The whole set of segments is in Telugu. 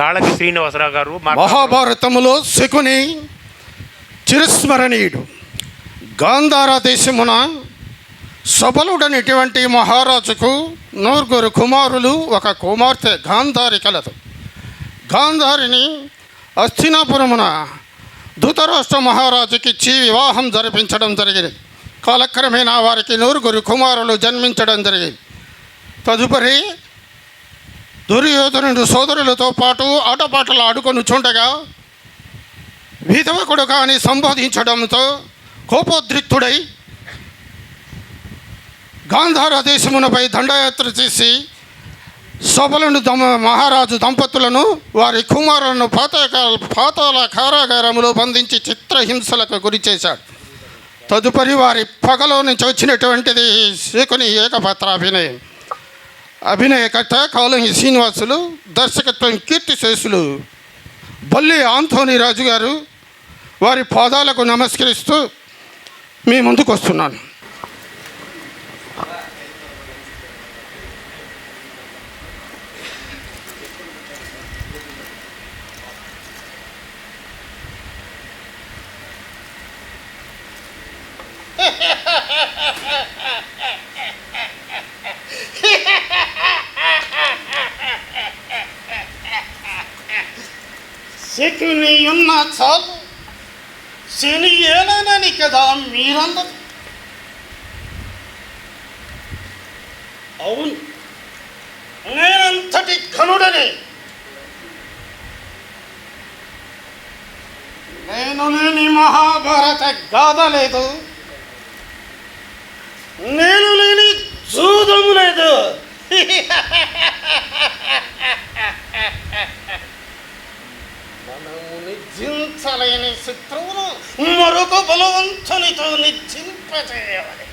కాళకి శ్రీనివాసరావు గారు మహాభారతములో శకుని చిరస్మరణీయుడు. గాంధార దేశమున సబలుడనిటువంటి మహారాజుకు నూరుగురు కుమారులు ఒక కుమార్తె గాంధారి కలదు. గాంధారిని అస్థినాపురమున ధృతరాష్ట్ర మహారాజుకిచ్చి వివాహం జరిపించడం జరిగింది. కాలక్రమేణా వారికి నూరుగురు కుమారులు జన్మించడం జరిగింది. తదుపరి దుర్యోధనుడు సోదరులతో పాటు ఆటపాటలు ఆడుకొని చుండగా విధవకుడు కాని సంబోధించడంతో కోపోద్రిక్తుడై గాంధార దేశమునపై దండయాత్ర చేసి సభలను దమ మహారాజు దంపతులను వారి కుమారులను పాతకాల పాతాల కారాగారంలో బంధించి చిత్రహింసలకు గురి చేశాడు. తదుపరి వారి పగలో నుంచి వచ్చినటువంటిది శకుని ఏకపాత్రాభినయం. అభినయకర్త కౌలంగి శ్రీనివాసులు దర్శకత్వం కీర్తి శేషులు బల్లి ఆంథోని రాజు గారు వారి పాదాలకు నమస్కరిస్తూ మీ ముందుకు వస్తున్నాను. శకుని ఉన్న చాలు. శని ఏలనని కదా మీరందరు. అవును. నేనంతటి ఘనుడని. నేను లేని మహాభారత గాథ లేదు. నేను లేని జూదము లేదు. మనము నిర్జించలేని శత్రువును మరొక బలవంతునితో నిర్జింపజేయాలి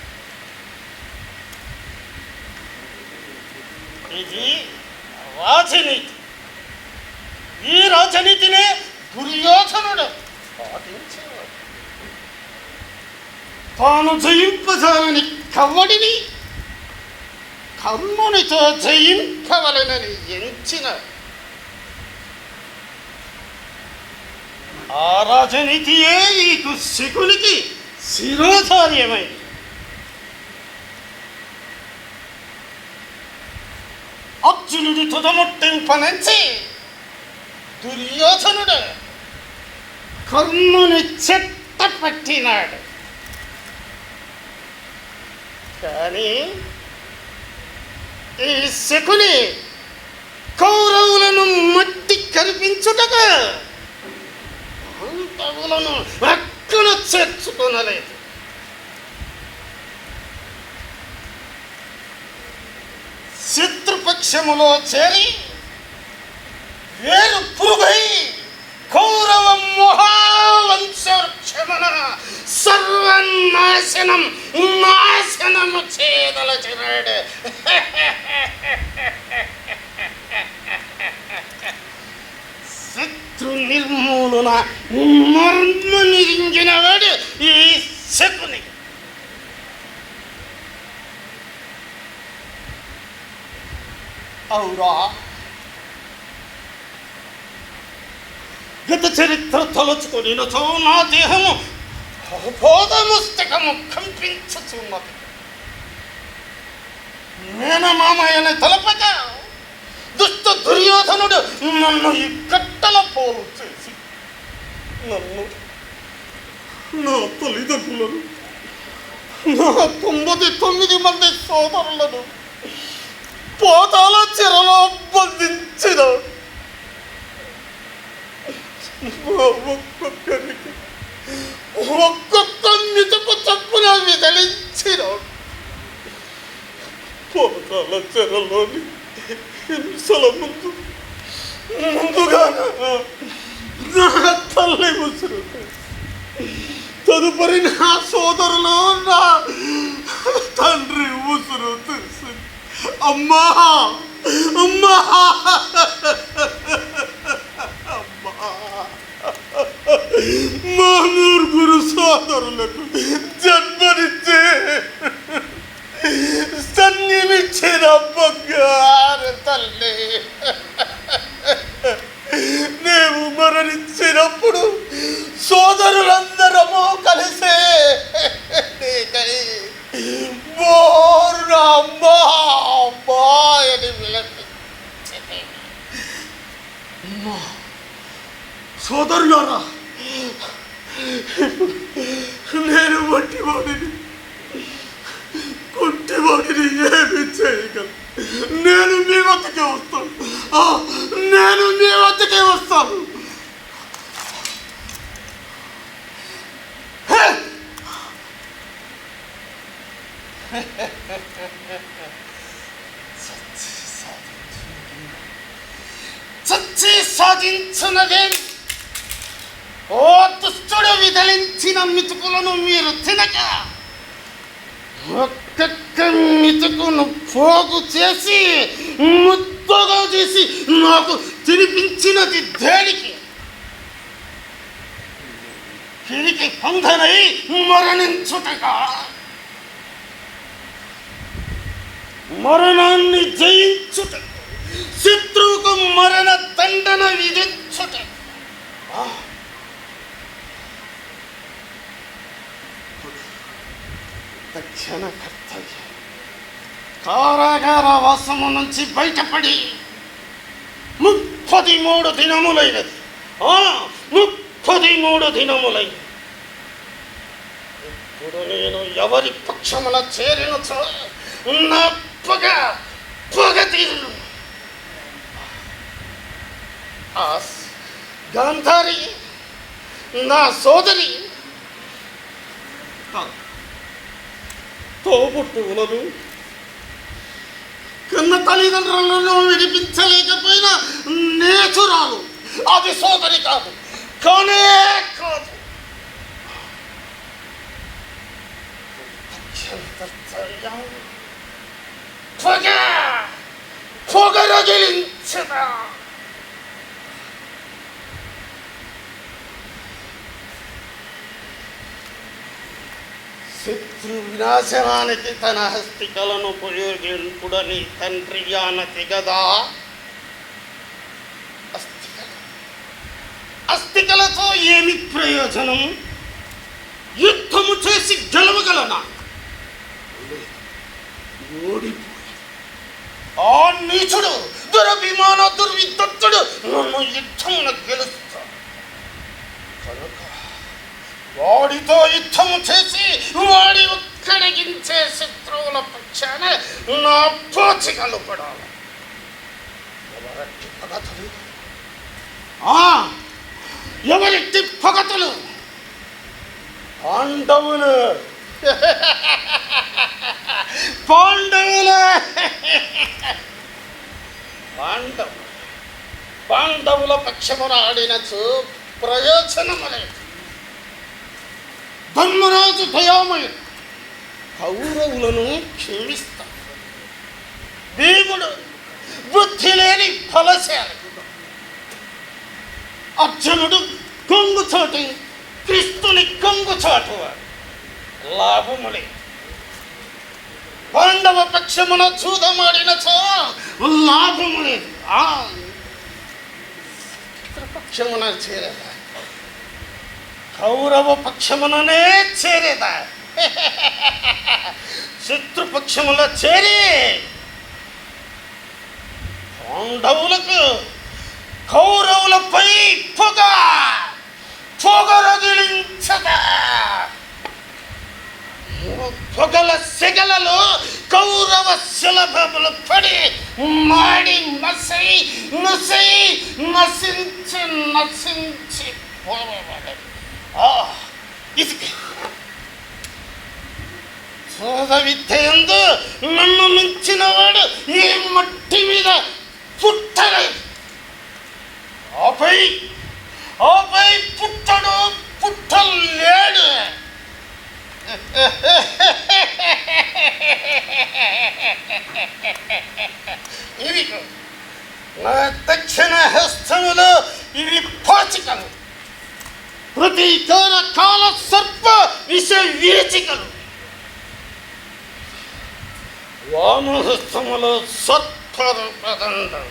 ఇది రాజనీతి. ఈ రాజనీతినే దుర్యోధనుడు పాటించేవాడు తాను జయింపజాలని కవ్వడిని కర్ణునితో జయింపవలనని ఎంచినాడు. ఆ రాజనీతియే ఈ దుశ్శకునికి శిరోధార్యమైంది అర్జునుడి తుదముట్టింపనంచి దుర్యోధనుడు కర్ణుని చెత్త పట్టినాడు కానీ ఈ శకుని కౌరవులను మట్టి కనిపించుటగా పాండవులను అక్కడ చేర్చుకొనలేదు. శత్రుపక్షములో చేరి వేరు పురుగై కౌరవ మహావంశక్షమన సర్వనాశనం నాశనము చేదలచినాడు శత్రు నిర్మూలన మర్మ నిరించిన వాడు ఈ శకుని. అవురా. గత చరిత్ర తలుచుకొని నా దేహము బోధముస్తకము కంపించుచున్నది. నేను మామయ్యని తలపక దుష్ట దుర్యోధనుడు నన్ను ఈ కట్టల పోలు చేసి నన్ను నా తల్లిదండ్రులను నా తొమ్మిది తొమ్మిది మంది సోదరులను పోతాల చెరలో బంధించిన ఒక్కొక్కరికి ఒక్కొక్క మితపు చప్పున విదలించిన పోతాల చెరలోని హింసల ముందు ముందుగా నా తల్లి ముసురు తదుపరి నా సోదరులు నా తండ్రి ఉసురు తీసి అమ్మా అమ్మా అమ్మా మరణించినప్పుడు సోదరులందరము కలిసే. నీకై బోరున అమ్మా అమ్మా అని విలపించింది. అమ్మా, సోదరులారా నేను వంటివాడిని కుంటివాడిని ఏమి చేయగలను. నేను మీ వద్దకే వస్తాను. నేను మీ వద్దకే వస్తాను. చచ్చి సాధించున్నదేం ఓ దుష్టుడు విదలించిన మితుకులను మీరు తినక ఒక్కొక్క మితుకును పోగు చేసి ముద్దగా చేసి నాకు తినిపించినది దేనికి? తిరిగి పొందనై మరణించుటగా మరణాన్ని జయించుట శత్రువుకు మరణ దండన విధించుట. తక్షణ కర్తవ్యం కారాగార వాసము నుంచి బయటపడి ముప్పది మూడు దినములైనది. ముప్పది మూడు దినములైనది. ఇప్పుడు నేను ఎవరి పక్షమున చేరినచో నా పొగ పొగ తీరు ఆ గాంధారి నా సోదరి. తోబుట్టువులను కింద తల్లిదండ్రులను విడిపించలేకపోయినా నేచురాలు. అది సోదరి కాదు కానే కాదు. అత్యంత పొగ! పొగ రగిలించదా? శత్రు వినాశనానికి తన హస్తికలను ఉపయోగింపుడని తండ్రి ఆనతి గదా? అస్థికలతో ఏమి ప్రయోజనం? యుద్ధము చేసి గెలవగలనా? ఓడిపో ఆ నీచుడు దురభిమాన దుర్విద్యుడు నన్ను యుద్ధమున గెలుస్తా కనుక వాడితో యుద్ధం చేసి వాడి ఒక్కడిగించే శత్రువుల పక్షాన నా పోచికలు పడాలి ఎవరట్టి పగతులు? ఆ, ఎవరెట్టి పగతులు? పాండవులు. పాండవులు పాండవు. పాండవుల పక్షమున ఆడినచు ప్రయోజనము లేదు ధర్మరాజు దయామయుడు. కౌరవులను క్షమిస్తా. భీముడు బుద్ధి లేని ఫలశాలి అర్జునుడు కొంగు చోటు క్రిస్తుని కొంగు చాటువాడు లాభములే. పాండవ పక్షమున చూదమాడిన చో లాభము లేదు పక్షమున చేరేదా? కౌరవ పక్షముననే చేరేద? శత్రుపక్షములో చేరి పాండవులకు కౌరవులపై పొగ పొగ రగిలించదా? పొగల సెగలలో కౌరవ సులభములు పడి మాడి మసై నసై నశించి నశించి ఇది విద్యందు నన్ను మించిన వాడు ఈ మట్టి మీద పుట్టలేదు ఆపై ఆపై పుట్టడు పుట్టలేడు. ఇవి నా దక్షిణ హస్తములో ఇవి పాచికలు. ప్రతీకార కాల సర్ప విష వీచికలు వామహస్తములో సత్పదండం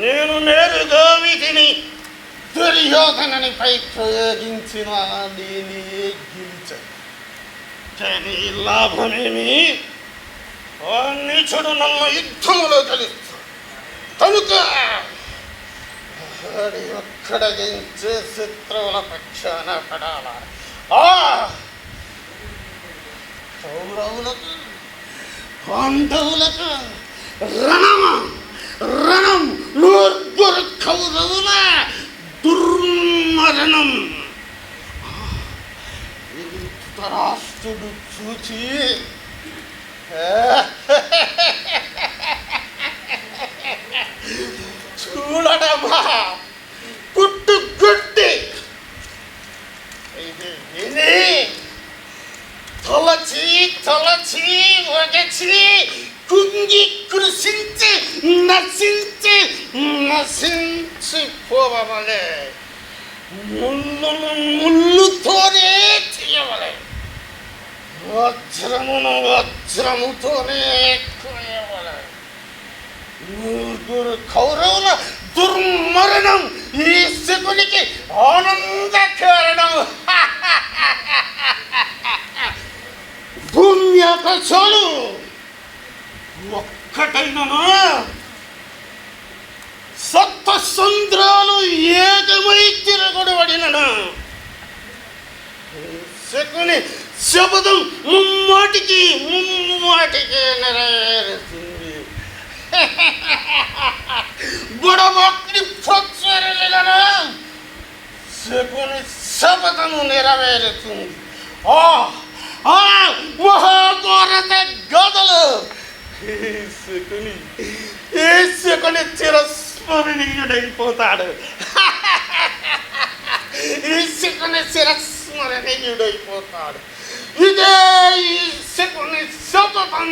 నేను నేరుగా వీటిని దుర్యోధననిపై ప్రయోగించిన దీని కానీ లాభమేమి? ఆ నీచుడు నన్ను యుద్ధములో గెలుస్తాడు కనుక వాడి శత్రువుల పక్షాన పడాల? కౌరవులకు పాండవులకు రణమ? రణం నూర్గురు కౌరవుల దుర్మరణం. 그렇지. 출하나마. 굿득 굿득. 이네. 덜러치 덜러치 와겠지 군기 그릇인지 나신지 나신지 부어봐말래 물루 물루 토리 వజ్రమును వజ్రముతోనే నూరుగురు కౌరవుల దుర్మరణం ఈ శకునికి ఆనంద కారణం భూమి ఆకాశాలు ఒక్కటైనను? సప్తసంద్రాలు ఏకమై తిరగడబడినను శకుని శపథం ముమ్మాటికి ముమ్మాటికి నెరవేరుతుంది. బుడబొక్కడి ప్రచురలను శకుని శపథము నెరవేరుతుంది. ఆ ఆ మహాఘోరత గదలు శకుని ఏ శకుని చిరస్మరణీయుడైపోతాడు. ఈ శకుని చిరస్మరణీయుడైపోతాడు. ఇదే ఈ శకుని శపథం